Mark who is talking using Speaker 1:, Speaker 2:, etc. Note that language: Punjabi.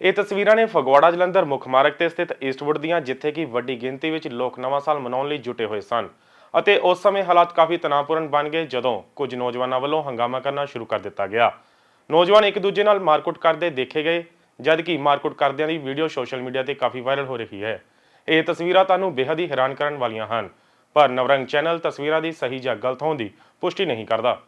Speaker 1: ਇਹ ਤਸਵੀਰਾਂ ਨੇ ਫਗਵਾੜਾ ਜਲੰਧਰ ਮੁੱਖ ਮਾਰਗ ਤੇ ਸਥਿਤ ਈਸਟਵੁੱਡ ਦੀਆਂ, ਜਿੱਥੇ ਕਿ ਵੱਡੀ ਗਿਣਤੀ ਵਿੱਚ ਲੋਕ ਨਵਾਂ ਸਾਲ ਮਨਾਉਣ ਲਈ ਜੁਟੇ ਹੋਏ ਸਨ। ਅਤੇ ਉਸ ਸਮੇਂ ਹਾਲਾਤ ਕਾਫੀ ਤਣਾਅਪੂਰਨ ਬਣ ਗਏ, ਜਦੋਂ ਕੁਝ ਨੌਜਵਾਨਾਂ ਵੱਲੋਂ ਹੰਗਾਮਾ ਕਰਨਾ ਸ਼ੁਰੂ ਕਰ ਦਿੱਤਾ ਗਿਆ। ਨੌਜਵਾਨ ਇੱਕ ਦੂਜੇ ਨਾਲ ਮਾਰਕੁੱਟ ਕਰਦੇ ਦੇਖੇ ਗਏ, ਜਦਕਿ ਮਾਰਕੁੱਟ ਕਰਦਿਆਂ ਦੀ ਵੀਡੀਓ ਸੋਸ਼ਲ ਮੀਡੀਆ ਤੇ ਕਾਫੀ ਵਾਇਰਲ ਹੋ ਰਹੀ ਹੈ। ਇਹ ਤਸਵੀਰਾਂ ਤੁਹਾਨੂੰ ਬੇਹੱਦ ਹੀ ਹੈਰਾਨ ਕਰਨ ਵਾਲੀਆਂ ਹਨ, ਪਰ ਨਵਰੰਗ ਚੈਨਲ ਤਸਵੀਰਾਂ ਦੀ ਸਹੀ ਜਾਂ ਗਲਤ ਹੋਣ ਦੀ ਪੁਸ਼ਟੀ ਨਹੀਂ ਕਰਦਾ।